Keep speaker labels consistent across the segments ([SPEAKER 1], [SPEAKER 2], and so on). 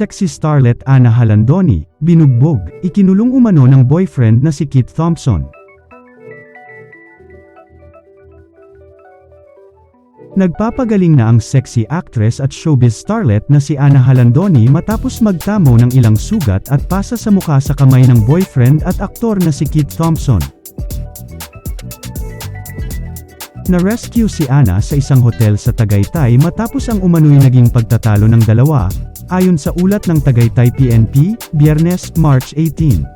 [SPEAKER 1] sexy starlet Ana Halandoni, binugbog, ikinulong umano ng boyfriend na si Kit Thompson. Nagpapagaling na ang sexy actress at showbiz starlet na si Ana Halandoni matapos magtamo ng ilang sugat at pasa sa mukha sa kamay ng boyfriend at aktor na si Kit Thompson. Na-rescue si Ana sa isang hotel sa Tagaytay matapos ang umano'y naging pagtatalo ng dalawa, ayon sa ulat ng Tagaytay PNP, Biyernes, March 18.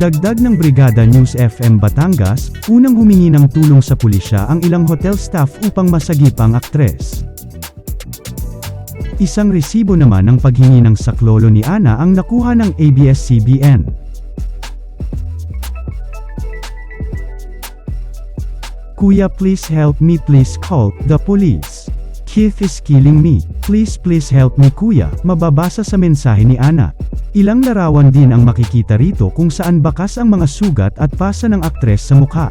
[SPEAKER 1] Dagdag ng Brigada News FM Batangas, unang humingi ng tulong sa pulisya ang ilang hotel staff upang masagip ang aktres. Isang resibo naman ng paghingi ng saklolo ni Ana ang nakuha ng ABS-CBN. Kuya please help me please call the police. Keith is killing me. Please please help me kuya. Mababasa sa mensahe ni Ana. Ilang larawan din ang makikita rito kung saan bakas ang mga sugat at pasa ng aktres sa mukha.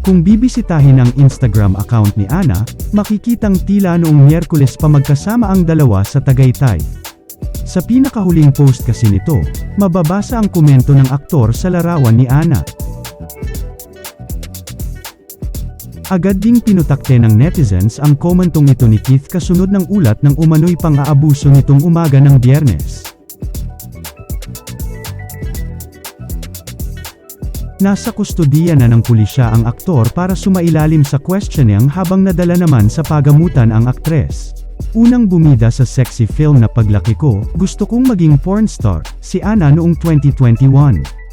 [SPEAKER 1] Kung bibisitahin ang Instagram account ni Ana, makikitang tila noong Miyerkules pa magkasama ang dalawa sa Tagaytay. Sa pinakahuling post kasi nito, mababasa ang komento ng aktor sa larawan ni Ana. Agad ding pinutakte ng netizens ang komentong ito ni Keith kasunod ng ulat ng umano'y pang-aabuso nitong umaga ng biyernes. Nasa kustodiya na ng pulisya ang aktor para sumailalim sa questioning habang nadala naman sa pagamutan ang aktres. Unang bumida sa sexy film na paglaki ko, gusto kong maging porn star, si Ana noong 2021.